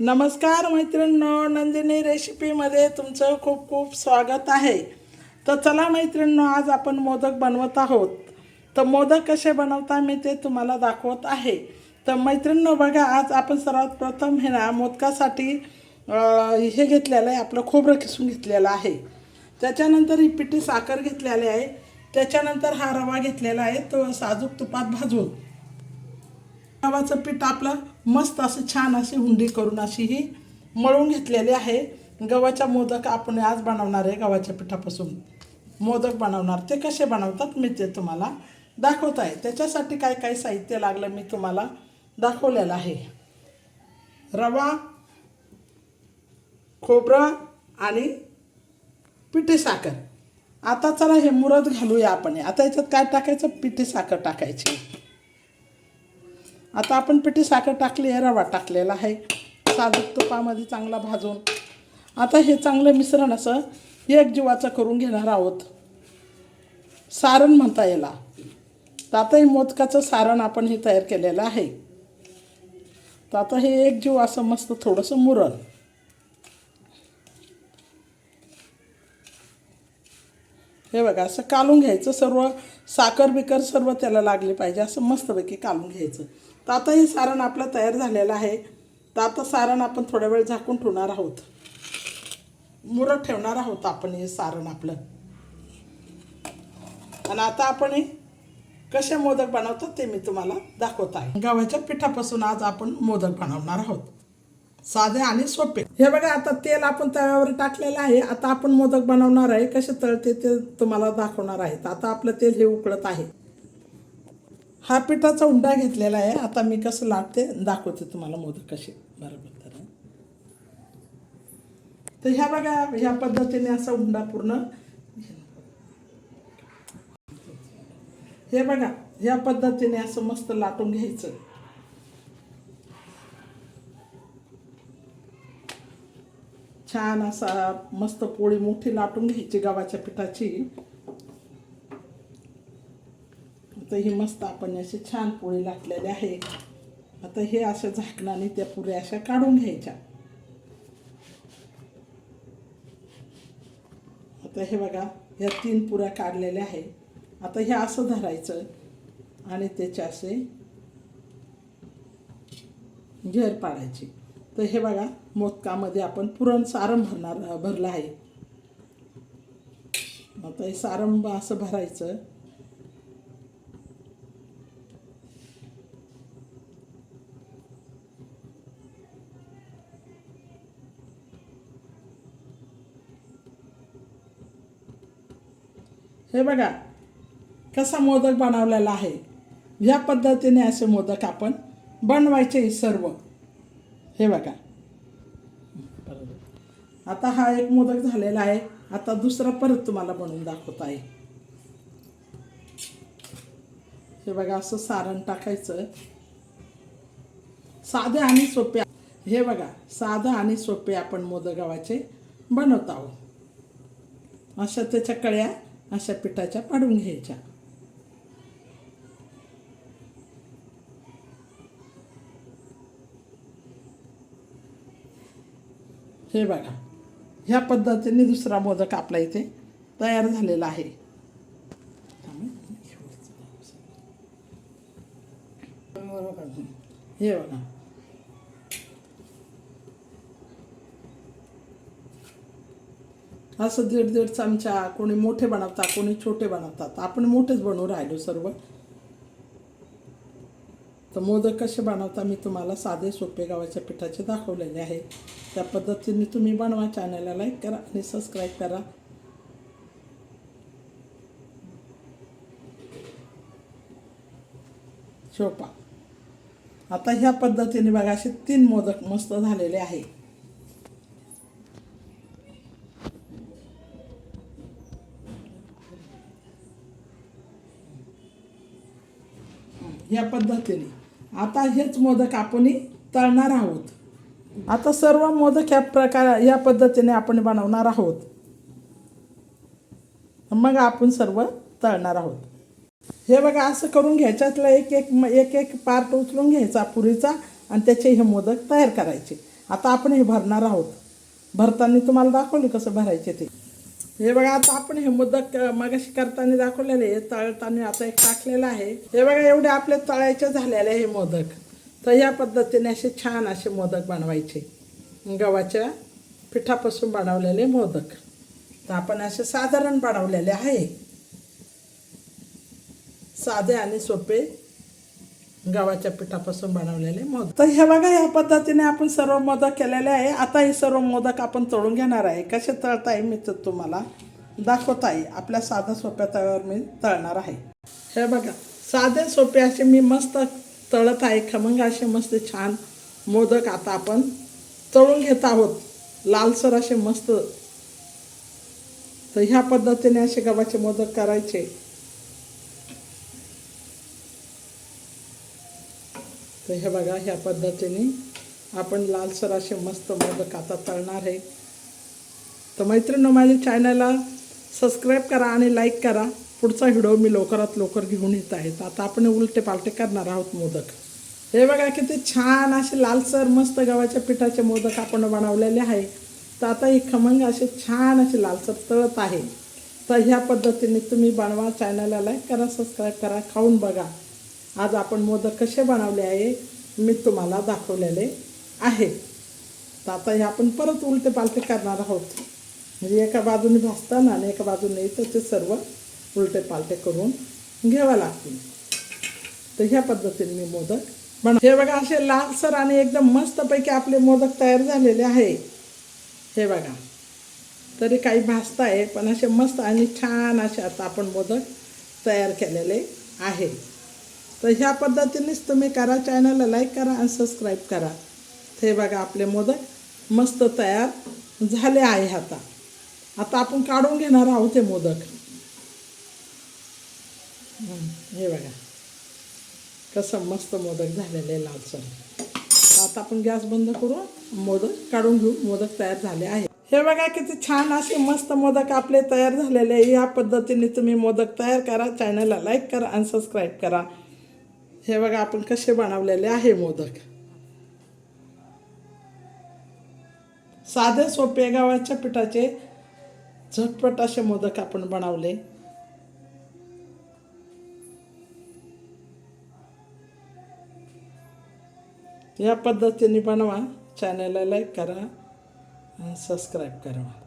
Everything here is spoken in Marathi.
नमस्कार मैत्रिणींनो नंदिनी रेसिपीमध्ये तुमचं खूप खूप स्वागत आहे. तर चला मैत्रिणींनो आज आपण मोदक बनवत आहोत. तर मोदक कसे बनवता मी ते तुम्हाला दाखवत आहे. तर मैत्रिणींनो बघा आज आपण सर्वात प्रथम हे ना मोदकासाठी हे घेतलेलं आहे आपलं खोबरं किसून घेतलेलं आहे. त्याच्यानंतर ही पिठी साखर घेतलेली आहे. त्याच्यानंतर हा रवा घेतलेला आहे तो साजूक तुपात भाजून. गव्हाचं पीठ आपलं मस्त असं छान अशी हुंडी करून अशी ही मळून घेतलेली आहे. गव्हाच्या मोदक आपण आज बनवणार आहे गव्हाच्या पिठापासून. मोदक बनवणार. ते कसे बनवतात मी ते तुम्हाला दाखवत आहे. त्याच्यासाठी काय काय साहित्य लागलं मी तुम्हाला दाखवलेलं आहे. रवा खोबरं आणि पिठी साखर. आता चला हे मुरत घालूया आपण. आता याच्यात काय टाकायचं? पिठी साखर टाकायची. आता आपण पिठी साखर टाकली आहे रवा टाकलेला आहे. साजूक तुपामध्ये चांगला भाजून. आता हे चांगलं मिश्रण असं एक जीवाचं करून घेणार आहोत. सारण म्हणता याला तर आता हे मोदकाचं सारण आपण हे तयार केलेलं आहे. तर आता हे एक जीव असं मस्त थोडंसं मुरण हे बघा असं कालून घ्यायचं सर्व साखर बिकर सर्व त्याला लागली पाहिजे असं मस्तपैकी कालून घ्यायचं. तर आता हे सारण आपलं तयार झालेलं आहे. तर आता सारण आपण थोड्या वेळ झाकून ठेवणार आहोत. मुरत ठेवणार आहोत आपण हे सारण आपलं. आणि आता आपण हे कसे मोदक बनवतात ते मी तुम्हाला दाखवत आहे. गव्हाच्या पिठापासून आज आपण मोदक बनवणार आहोत. साधे आणि सोपे. हे बघा आता तेल आपण तव्यावर टाकलेलं आहे. आता आपण मोदक बनवणार आहे. कसे तळते ते तुम्हाला दाखवणार आहे तर आता आपलं तेल हे उकळत आहे. हा पिठाचा उंडा घेतलेला आहे. आता मी कसं लाटते दाखवते तुम्हाला मोदक कसे. बरोबर तर तर ह्या बघा ह्या पद्धतीने असा उंडा पूर्ण हे बघा ह्या पद्धतीने असं मस्त लाटून घ्यायचं. छान असा मस्त पोळी मोठी लाटून घ्यायची गव्हाच्या पिठाची. तर ही मस्त आपण अशी छान पोळी लाटलेली आहे. आता हे अशा झाकणाने त्या पुऱ्या अशा काढून घ्यायच्या. आता हे बघा ह्या तीन पुऱ्या काढलेल्या आहे. आता हे असं धरायचं आणि त्याचे असे घेर पाडायची. तर हे बघा मोदकामध्ये आपण पुरण सारम भरणार भरलं आहे. आता हे सारंब असं भरायचं. हे बघा कसा मोदक बनवलेला आहे. या पद्धतीने असे मोदक आपण बनवायचे सर्व. हे बघा. आता हा एक मोदक झालेला आहे. आता दुसरा परत तुम्हाला बनवून दाखवत आहे. हे बघा असं सारण टाकायचं. साधे आणि सोपे. हे बघा साधं आणि सोपे आपण मोदक गव्हाचे बनवत आहोत. अशा त्याच्या कळ्या अशा पिठाच्या पाडून घ्यायच्या. हे बघा ह्या पद्धतीने दुसरा मोदक आपला इथे तयार झालेला आहे. हे बघा. असं दीड दीड चमचा कोणी मोठे बनवतात कोणी छोटे बनवतात. आपण मोठेच बनवून राहिलो सर्व. तर मोदक कसे बनवता मी तुम्हाला साधे सोपे गावाच्या पिठाचे दाखवलेले आहे. त्या पद्धतीने तुम्ही बनवा चॅनलला लाईक करा आणि सबस्क्राईब करा. शोपा. आता ह्या पद्धतीने बघा असे तीन मोदक मस्त झालेले आहे या पद्धतीने. आता हेच मोदक आपण तळणार आहोत. आता सर्व मोदक ह्या प्रकार या पद्धतीने आपण बनवणार आहोत. मग आपण सर्व तळणार आहोत. हे बघा असं करून घ्यायच्यातला एक एक एक एक पार्ट उचलून घ्यायचा पुरीचा आणि त्याचे हे मोदक तयार करायचे. आता आपण हे भरणार आहोत. भरताना तुम्हाला दाखवले कसं भरायचे ते. हे बघा आता आपण हे मोदक मगाशी करताना दाखवलेले हे तळताना आता एक टाकलेलं आहे. हे बघा एवढे आपले तळायचे झालेले आहे हे मोदक. तर या पद्धतीने असे छान असे मोदक बनवायचे. गव्हाच्या पिठापासून बनवलेले मोदक. तर आपण असे साधारण बनवलेले आहे. साधे आणि सोपे गव्हाच्या पिठापासून बनवलेले मोदक. तर हे बघा ह्या पद्धतीने आपण सर्व मोदक केलेले आहे. आता हे सर्व मोदक आपण तळून घेणार आहे. कसे तळताय मी तर तुम्हाला दाखवत आहे आपल्या साध्या सोप्या तव्यावर मी तळणार आहे. हे बघा साधे सोपे असे मी मस्त तळत आहे. खमंग असे मस्त छान मोदक आता आपण तळून घेत आहोत. लालसर असे मस्त. तर ह्या पद्धतीने असे गव्हाचे मोदक करायचे. तर हे बघा ह्या पद्धतीने आपण लालसर असे मस्त मोदक आता तळणार आहे. तर मैत्रिणी माझ्या चॅनलला सबस्क्राईब करा आणि लाईक करा. पुढचा व्हिडिओ मी लवकरात लवकर घेऊन येत आहे. आता आपण उलटे पालटे करणार आहोत मोदक. हे बघा किती छान असे लालसर मस्त गव्हाच्या पिठाचे मोदक आपण बनवलेले आहे. तर आता हे खमंग असे छान असे लालसर तळत आहे. तर ह्या पद्धतीने तुम्ही बनवा चॅनलला लाईक करा सबस्क्राईब करा खाऊन बघा. आज आपण मोदक कसे बनवले आहे मी तुम्हाला दाखवलेले आहे. तर आता हे आपण परत उलटे पालटे करणार आहोत. म्हणजे एका बाजूने भाजताना आणि एका बाजूने त्याचे ते सर्व उलटे पालटे करून घ्यावं लागतील. तर ह्या पद्धतीने मी मोदक बन हे बघा असे लालसर आणि एकदम मस्तपैकी आपले मोदक तयार झालेले आहे. हे बघा तरी काही भासता आहे पण असे मस्त आणि छान असे आता आपण मोदक तयार केलेले आहे. तर ह्या पद्धतीनेच तुम्ही करा चॅनलला लाईक करा आणि सबस्क्राईब करा. हे बघा आपले मोदक मस्त तयार झाले आहे आता. आता आपण काढून घेणार आहोत हे मोदक. हे बघा. कसं मस्त मोदक झालेले लालसर. आता आपण गॅस बंद करून मोदक काढून घेऊ. मोदक तयार झाले आहे. हे बघा किती छान असे मस्त मोदक आपले तयार झालेले आहे. या पद्धतीने तुम्ही मोदक तयार करा चॅनलला लाईक करा आणि सबस्क्राईब करा. हे बघा आपण कसे बनवलेले आहे मोदक. साधे सोपे गावाच्या पिठाचे झटपट असे मोदक आपण बनवले. या पद्धतीने बनवा. चॅनलला लाईक करा. आणि सबस्क्राईब करा.